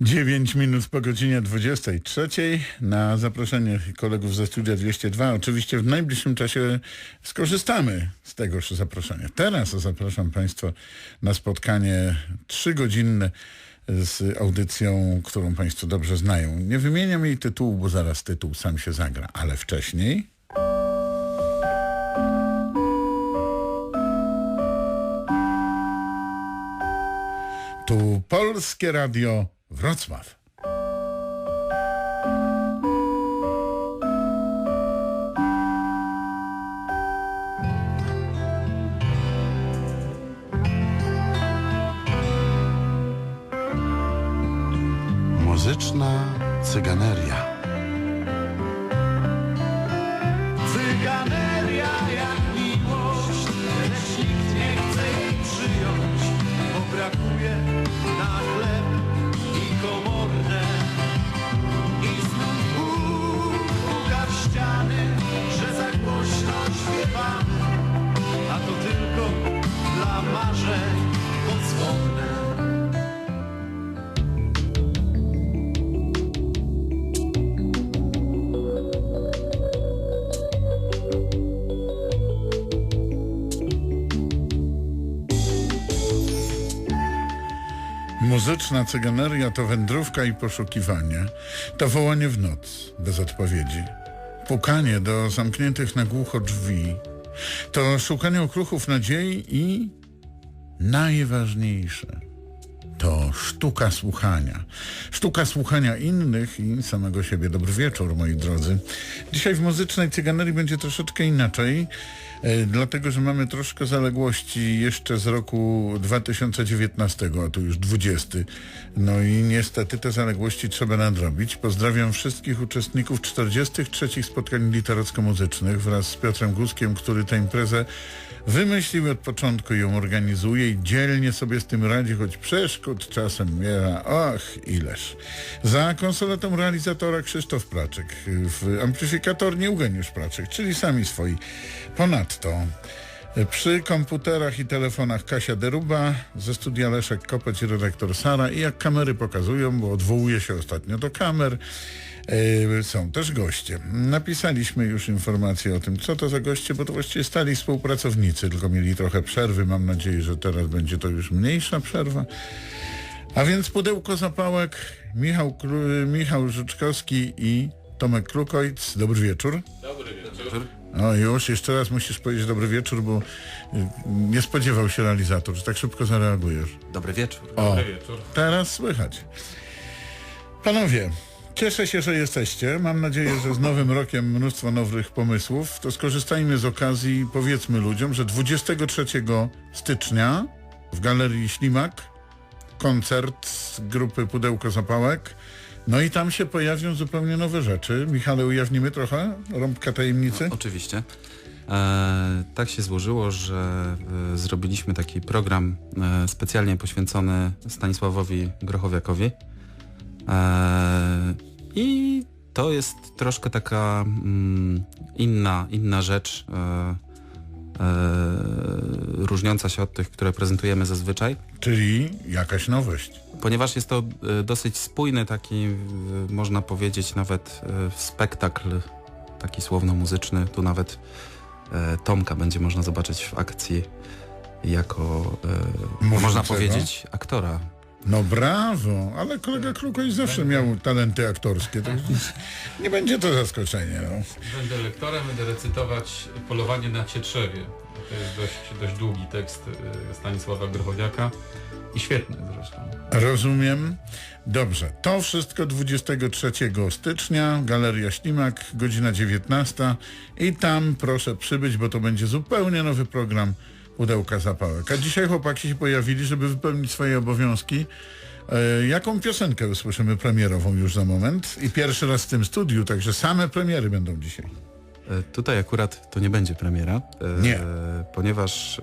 9 minut po godzinie 23 na zaproszenie kolegów ze studia 202. Oczywiście w najbliższym czasie skorzystamy z tegoż zaproszenia. Teraz zapraszam Państwa na spotkanie trzygodzinne z audycją, którą Państwo dobrze znają. Nie wymieniam jej tytułu, bo zaraz tytuł sam się zagra, ale wcześniej... Tu Polskie Radio Wrocław. Muzyczna cyganeria. Muzyczna cyganeria to wędrówka i poszukiwanie. To wołanie w noc, bez odpowiedzi. Pukanie do zamkniętych na głucho drzwi. To szukanie okruchów nadziei i najważniejsze sztuka słuchania. Sztuka słuchania innych i samego siebie. Dobry wieczór, moi drodzy. Dzisiaj w muzycznej cyganerii będzie troszeczkę inaczej, e, dlatego że mamy troszkę zaległości jeszcze z roku 2019, a tu już 20. No i niestety te zaległości trzeba nadrobić. Pozdrawiam wszystkich uczestników 43 spotkań literacko-muzycznych wraz z Piotrem Guskiem, który tę imprezę Wymyślił od początku ją organizuje i dzielnie sobie z tym radzi, choć przeszkód czasem miera, och, ileż. Za konsoletą realizatora Krzysztof Praczek, w amplifikatornie Eugeniusz Praczek, czyli sami swoi. Ponadto przy komputerach i telefonach Kasia Deruba, ze studia Leszek Kopeć redaktor Sara i jak kamery pokazują, bo odwołuje się ostatnio do kamer, e, są też goście. Napisaliśmy już informacje o tym, co to za goście, bo to właściwie stali współpracownicy, tylko mieli trochę przerwy. Mam nadzieję, że teraz będzie to już mniejsza przerwa. A więc pudełko zapałek, Michał, Kru- Michał Życzkowski i Tomek Krukojc. Dobry wieczór. No już, jeszcze raz musisz powiedzieć dobry wieczór, bo y, nie spodziewał się realizator, że tak szybko zareagujesz. Dobry wieczór. O, teraz słychać. Panowie, cieszę się, że jesteście. Mam nadzieję, że z nowym rokiem mnóstwo nowych pomysłów. To skorzystajmy z okazji i powiedzmy ludziom, że 23 stycznia w Galerii Ślimak koncert grupy Pudełko Zapałek. No i tam się pojawią zupełnie nowe rzeczy. Michale, ujawnimy trochę rąbka tajemnicy? Oczywiście. E, tak się złożyło, że e, zrobiliśmy taki program e, specjalnie poświęcony Stanisławowi Grochowiakowi. E, I to jest troszkę taka mm, inna, inna rzecz, e, różniąca się od tych, które prezentujemy zazwyczaj. Czyli jakaś nowość. Ponieważ jest to e, dosyć spójny taki, e, można powiedzieć nawet e, spektakl, taki słowno-muzyczny. Tu nawet e, Tomka będzie można zobaczyć w akcji jako, e, można Mówiącego? powiedzieć, aktora. No brawo, ale kolega Krukoj zawsze miał talenty aktorskie, tak nie będzie to zaskoczenie. No. Będę lektorem, będę recytować Polowanie na Cietrzewie. To jest dość, dość długi tekst y, Stanisława Grochowiaka i świetny zresztą. Rozumiem. Dobrze, to wszystko 23 stycznia, Galeria Ślimak, godzina 19 i tam proszę przybyć, bo to będzie zupełnie nowy program Pudełka Zapałek. A dzisiaj chłopaki się pojawili, żeby wypełnić swoje obowiązki. E, jaką piosenkę usłyszymy premierową już za moment? I pierwszy raz w tym studiu, także same premiery będą dzisiaj. E, Tutaj akurat to nie będzie premiera, e, Nie. ponieważ e,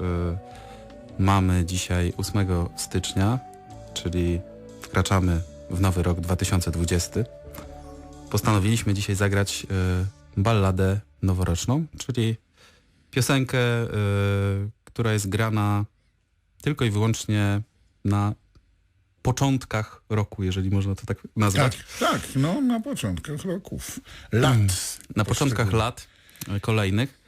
mamy dzisiaj 8 stycznia, czyli wkraczamy w nowy rok 2020. Postanowiliśmy dzisiaj zagrać e, balladę noworoczną, czyli piosenkę, e, która jest grana tylko i wyłącznie na początkach roku, jeżeli można to tak nazwać. Tak, tak, no na początkach roków. Lat. na początkach lat e, kolejnych.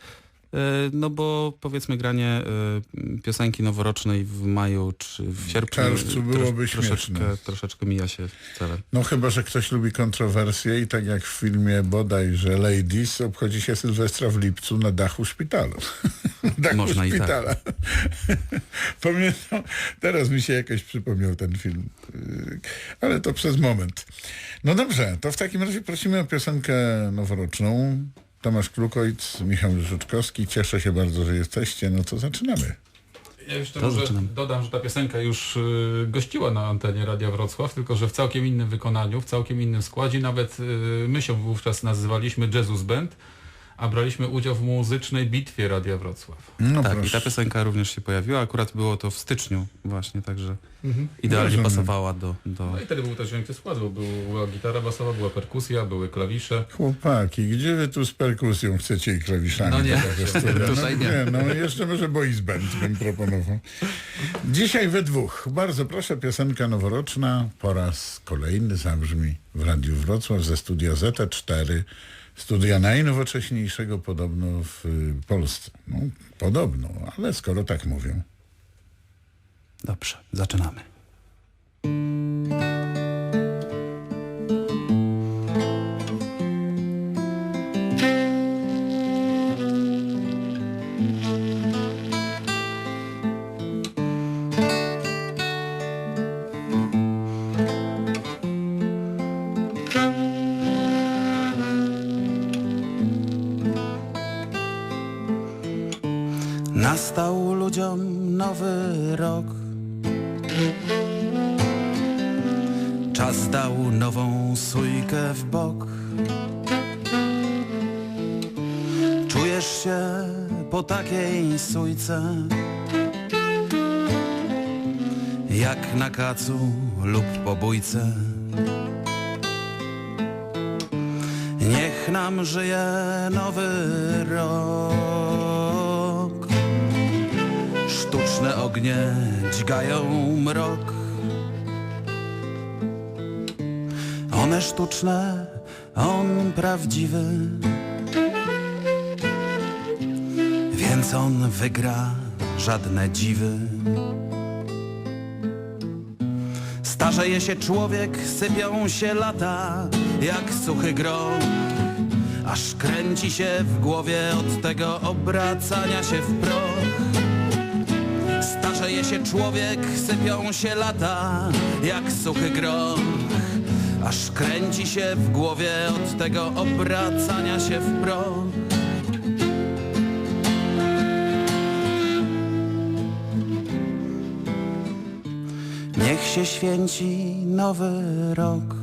E, No bo powiedzmy granie e, piosenki noworocznej w maju czy w sierpniu czerwcu byłoby troszeczkę, śmieszne. troszeczkę mija się celem. No chyba, że ktoś lubi kontrowersje i tak jak w filmie bodajże Ladies obchodzi się Sylwestra w lipcu na dachu szpitalu. dachu Można i tak. szpitala. Pamiętam, teraz mi się jakoś przypomniał ten film, Yy, ale to przez moment. No dobrze, to w takim razie prosimy o piosenkę noworoczną. Tomasz Klukojc, Michał Żuczkowski. Cieszę się bardzo, że jesteście. No to zaczynamy. Ja jeszcze To może zaczynam. dodam, że ta piosenka już y, gościła na antenie Radia Wrocław, tylko że w całkiem innym wykonaniu, w całkiem innym składzie. Nawet y, my się wówczas nazywaliśmy Jesus Band, a braliśmy udział w muzycznej bitwie Radia Wrocław. No tak, i proszę. ta piosenka również się pojawiła, akurat było to w styczniu właśnie, także idealnie Rozumiem. pasowała do... do... No i wtedy był też większy skład, bo była gitara basowa, była perkusja, były klawisze. Chłopaki, gdzie wy tu z perkusją chcecie i klawiszami? No nie, do tego studia? tutaj no, nie. No jeszcze może boys band bym proponował. Dzisiaj we dwóch. Bardzo proszę, piosenka noworoczna po raz kolejny zabrzmi w Radiu Wrocław ze studia ZT4. Studia najnowocześniejszego podobno w y, Polsce. No, podobno, ale skoro tak mówią. Dobrze, zaczynamy. Nastał ludziom nowy rok. Czas dał nową sójkę w bok. Czujesz się po takiej sójce jak na kacu lub po bójce. Niech nam żyje nowy rok. Sztuczne ognie dźgają mrok. One sztuczne, on prawdziwy. Więc on wygra żadne dziwy. Starzeje się człowiek, sypią się lata, jak suchy grom. Aż kręci się w głowie od tego obracania się w. Się człowiek, sypią się lata, jak suchy grom. Aż kręci się w głowie od tego obracania się w proch. Niech się święci nowy rok.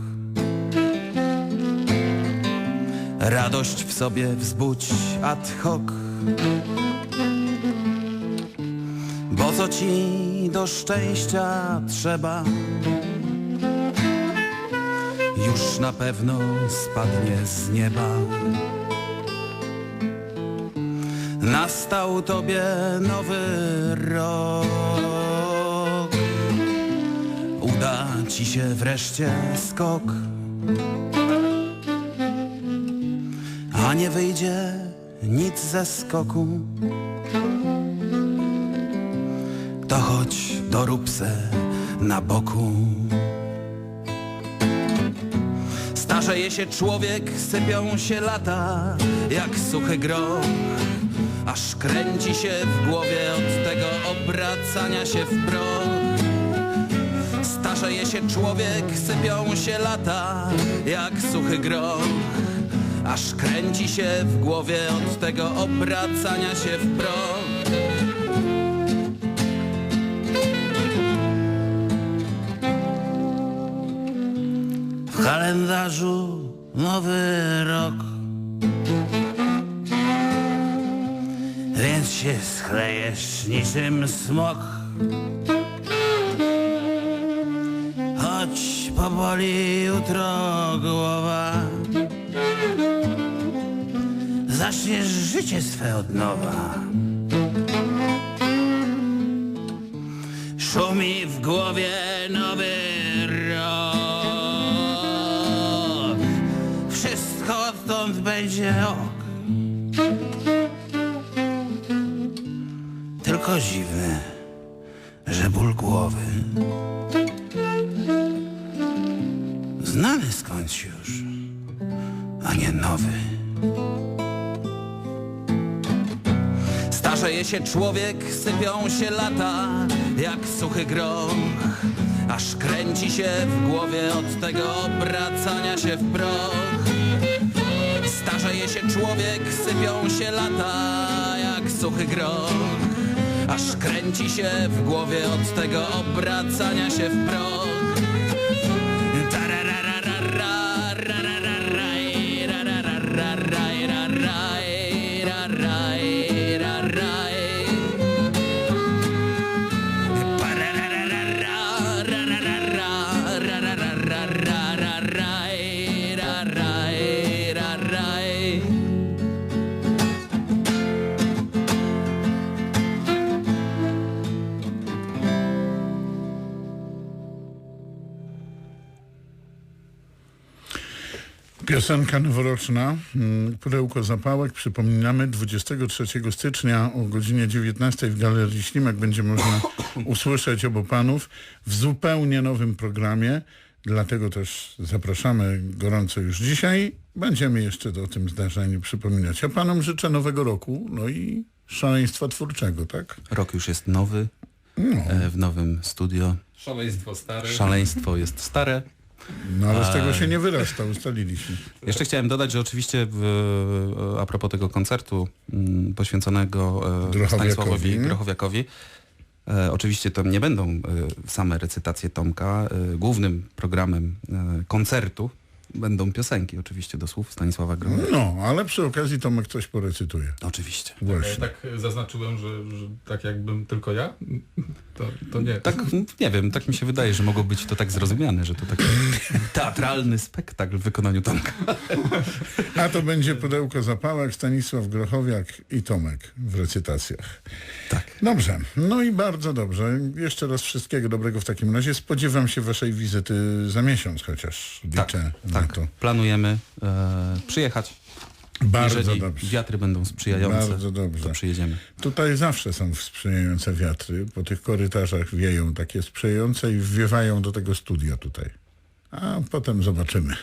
Radość w sobie wzbudź ad hoc. Co ci do szczęścia trzeba? Już na pewno spadnie z nieba. Nastał tobie nowy rok. Uda ci się wreszcie skok. A nie wyjdzie nic ze skoku. Chodź dorób se na boku. Starzeje się człowiek, sypią się lata, jak suchy groch. Aż kręci się w głowie od tego obracania się w proch. Starzeje się człowiek, sypią się lata, jak suchy groch. Aż kręci się w głowie od tego obracania się w proch. Kalendarzu nowy rok. Więc się schlejesz niczym smok. Choć powoli jutro głowa. Zaczniesz życie swe od nowa. Szumi w głowie nowy Tylko dziwny, że ból głowy znany skądś już, a nie nowy. Starzeje się człowiek, sypią się lata jak suchy groch Aż kręci się w głowie od tego obracania się w proch Starzeje się człowiek, sypią się lata jak suchy groch Aż kręci się w głowie od tego obracania się w proch Tarararara, Piosenka noworoczna, mm, Pudełko Zapałek. Przypominamy, 23 stycznia o godzinie 19 w Galerii Ślimak będzie można usłyszeć obu panów w zupełnie nowym programie. Dlatego też zapraszamy gorąco już dzisiaj. Będziemy jeszcze o tym zdarzeniu przypominać. A panom życzę nowego roku, no i szaleństwa twórczego, tak? Rok już jest nowy, e, w nowym studio. Szaleństwo stare. Szaleństwo jest stare. No ale z tego się nie wyrasta, ustaliliśmy. Jeszcze chciałem dodać, że oczywiście w, a propos tego koncertu mm, poświęconego e. Stanisławowi Grochowiakowi, e, oczywiście to nie będą e, same recytacje Tomka. E, głównym programem e, koncertu będą piosenki oczywiście do słów Stanisława Grochowiaka. No, ale przy okazji Tomek coś porecytuje. Oczywiście. Właśnie. tak zaznaczyłem, że, że tak jakbym tylko ja? To, to nie. Tak, nie wiem, tak mi się wydaje, że mogło być to tak zrozumiane, że to taki teatralny spektakl w wykonaniu Tomka. A to będzie pudełko zapałek, Stanisław Grochowiak i Tomek w recytacjach. Tak. Dobrze, no i bardzo dobrze. Jeszcze raz wszystkiego dobrego w takim razie. Spodziewam się waszej wizyty za miesiąc chociaż. Liczę Tak, na tak. to. Planujemy e, przyjechać. Bardzo Jeżeli dobrze. wiatry będą sprzyjające, Bardzo dobrze. to przyjedziemy. Tutaj zawsze są sprzyjające wiatry. Po tych korytarzach wieją takie sprzyjające i wwiewają do tego studia tutaj. A potem zobaczymy.